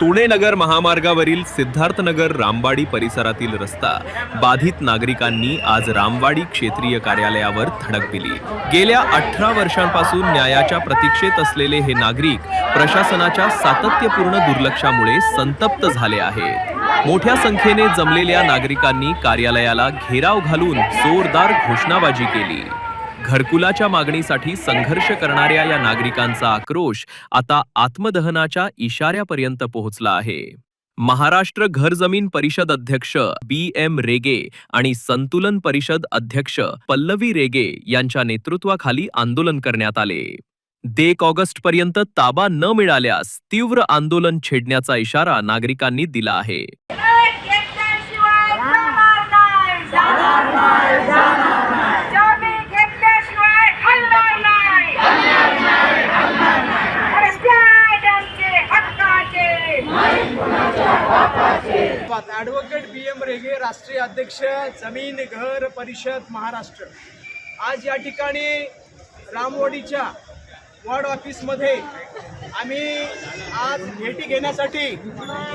तुणेनगर महामार्गावरील सिद्धार्थनगर रामवाडी परिसरातील रस्ता बाधित नागरिकांनी आज रामवाडी क्षेत्रीय कार्यालयावर धडक दिली. गेल्या अठरा वर्षांपासून न्यायाच्या प्रतीक्षेत असलेले हे नागरिक प्रशासनाच्या सातत्यपूर्ण दुर्लक्षामुळे संतप्त झाले आहेत. मोठ्या संख्येने जमलेल्या नागरिकांनी कार्यालयाला घेराव घालून जोरदार घोषणाबाजी केली. घरकुलाच्या मागणीसाठी संघर्ष करणाऱ्या या नागरिकांचा आक्रोश आता आत्मदहनाच्या इशाऱ्यापर्यंत पोहोचला आहे. महाराष्ट्र घर जमीन परिषद अध्यक्ष बी एम रेगे आणि संतुलन परिषद अध्यक्ष पल्लवी रेगे यांच्या नेतृत्वाखाली आंदोलन करण्यात आले. देक ऑगस्ट पर्यंत ताबा न मिळाल्यास तीव्र आंदोलन छेडण्याचा इशारा नागरिकांनी दिला आहे एक घेतल्याशिवाय जाणार नाही जाणार नाही जाणार नाही जमीन घेतल्याशिवाय हलणार नाही हलणार नाही हलणार नाही अरे प्याद आमचे हक्काचे ॲडव्होकेट बी एम रेगे राष्ट्रीय अध्यक्ष जमीन घर परिषद महाराष्ट्र. आज या ठिकाणी रामवाडीच्या वॉर्ड ऑफिसमध्ये आम्ही आज भेटी घेण्यासाठी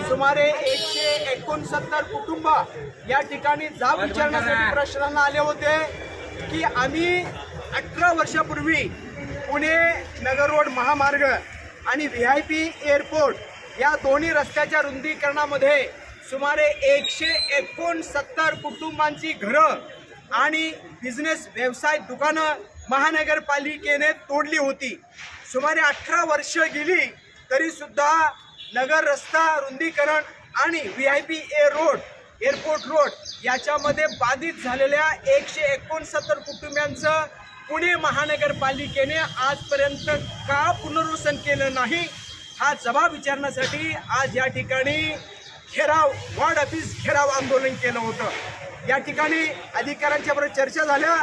सुमारे एकशे एकोणसत्तर कुटुंब या ठिकाणी जाब विचारण्यासाठी प्रश्नांना आले होते की आम्ही अठरा वर्षापूर्वी पुणे नगर रोड महामार्ग आणि व्ही आय पी एअरपोर्ट या दोन्ही रस्त्याच्या रुंदीकरणामध्ये सुमारे एकशे एकोणसत्तर कुटुंबांची घरं आणि बिझनेस व्यवसाय दुकानं महानगरपालिकेने तोडली होती. सुमारे अठरा वर्ष गेली तरीसुद्धा नगर रस्ता रुंदीकरण आणि V I P A road airport road याच्यामध्ये बाधित झालेल्या एकशे एकोणसत्तर कुटुंबियांचं पुणे महानगरपालिकेने आजपर्यंत का पुनर्वसन केलं नाही हा जबाब विचारण्यासाठी आज या ठिकाणी घेराव वॉर्ड ऑफिस घेराव आंदोलन केलं होतं. या ठिकाणी अधिकाऱ्यांच्या बरोबर चर्चा झाल्या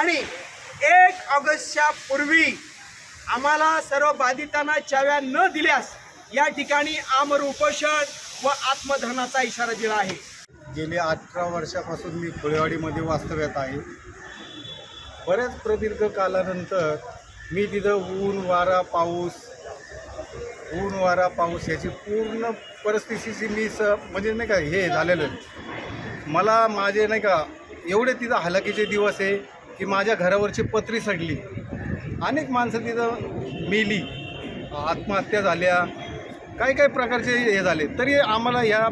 आणि एक ऑगस्टच्या पूर्वी आम्हाला सर्व बाधितांना चाव्या न दिल्यास या ठिकाणी आमर उपोषण व आत्मधनाचा इशारा दिला आहे. गेली अठरा वर्षापासून मी फुलेवाडीमध्ये वास्तव्यात आहे. बऱ्याच प्रदीर्घ कालानंतर मी तिथं ऊन वारा पाऊस ऊन वारा पाऊस याची पूर्ण परिस्थितीची मी स म्हणजे नाही का हे झालेलं आहे. मला माझे नाही का एवढे तिथं हलाखीचे दिवस आहे की माझ्या घरावरची पत्री सडली. अनेक माणसं तिथं मेली. आत्महत्या झाल्या. काही काही प्रकारचे हे झाले. तरी आम्हाला ह्या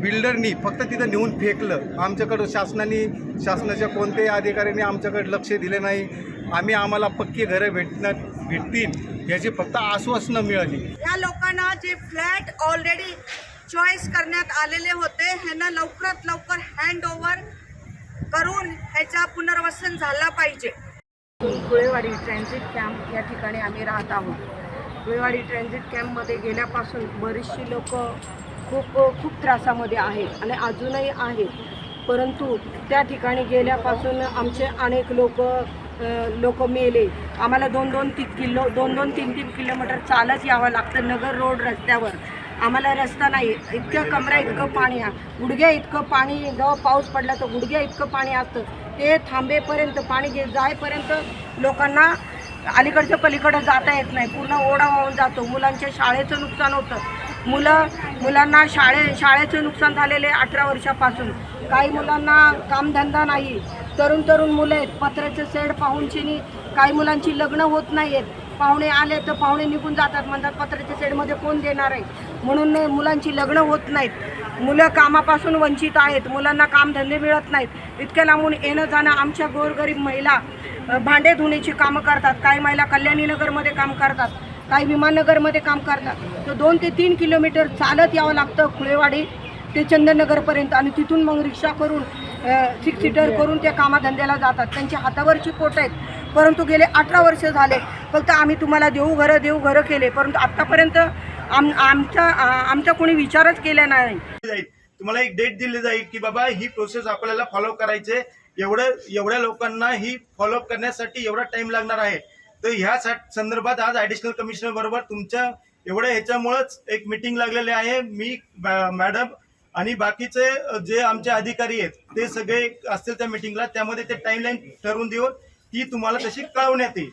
बिल्डरनी फक्त तिथं नेऊन फेकलं. आमच्याकडं शासनाने शासनाच्या कोणत्याही अधिकाऱ्यांनी आमच्याकडे लक्ष दिले नाही. आम्ही आम्हाला पक्की घरं भेटणार भेटतील. याची फक्त आश्वासनं मिळाली. या लोकांना जे फ्लॅट ऑलरेडी चॉईस करण्यात आलेले होते ह्यांना लवकरात लवकर हँड ओव्हर करून ह्याचा पुनर्वसन झाला पाहिजे. कुळेवाडी ट्रान्झिट कॅम्प या ठिकाणी आम्ही राहत आहोत. कुळेवाडी ट्रान्झिट कॅम्पमध्ये गेल्यापासून बरीचशी लोक खूप खूप त्रासामध्ये आहेत आणि अजूनही आहेत. परंतु त्या ठिकाणी गेल्यापासून आमचे अनेक लोक लोक मेले. आम्हाला दोन दोन तीन किलो दोन दोन तीन तीन किलोमीटर चालत यावं लागतं. नगर रोड रस्त्यावर. आम्हाला रस्ता नाही. इतक्या कमरा इतकं पाणी आहे. गुडघ्या इतकं पाणी जेव्हा पाऊस पडला तर गुडघ्या इतकं पाणी असतं. ते थांबेपर्यंत पाणी गे जायपर्यंत लोकांना अलीकडच्या पलीकडं जाता येत नाही. पूर्ण ओढा वाहून जातो. मुलांच्या शाळेचं नुकसान होतं. मुलं मुलांना शाळे शाळेचं नुकसान झालेले अठरा वर्षापासून. काही मुलांना कामधंदा नाही. तरुण तरुण मुलं आहेत. पत्र्याचं सेड पाहूनशिनी काही मुलांची लग्न होत नाही आहेत पाहुणे आले तर पाहुणे निघून जातात म्हणतात पत्राच्या सेडमध्ये कोण देणार आहे? म्हणून मुलांची लग्न होत नाहीत. मुलं कामापासून वंचित आहेत. मुलांना कामधंदे मिळत नाहीत. इतक्या लांबून येणं जाणं आमच्या गोरगरीब महिला भांडे धुण्याची कामं करतात. काही महिला कल्याणीनगरमध्ये काम करतात. काही विमाननगरमध्ये काम करतात. तर दोन ते तीन किलोमीटर चालत यावं लागतं खुळेवाडी ते चंदननगरपर्यंत आणि तिथून मग रिक्षा करून सिक्स सीटर करून त्या कामाधंद्याला जातात. त्यांच्या हातावरची पोट आहेत. परंतु गेले अठरा वर्ष झाले. फक्त आम्ही तुम्हाला देऊ घरं देऊ घरं केले. परंतु आत्तापर्यंत आम आमच्या आमचा कोणी विचारच केला नाही. जाईल. तुम्हाला एक डेट दिली जाईल की बाबा ही प्रोसेस आपल्याला फॉलो करायचे. एवढं एवढ्या लोकांना ही फॉलोअप करण्यासाठी एवढा टाइम लागणार आहे. तर ह्या संदर्भात आज ऍडिशनल कमिशनर बरोबर तुमच्या एवढ्या ह्याच्यामुळंच एक मिटिंग लागलेली आहे. मी मॅ- मॅडम आणि बाकीचे जे आमचे अधिकारी आहेत ते सगळे असतील त्या मिटिंगला त्यामध्ये ते टाइमलाईन ठरवून देऊन ती तुम्हाला तशी कळवण्यात येईल.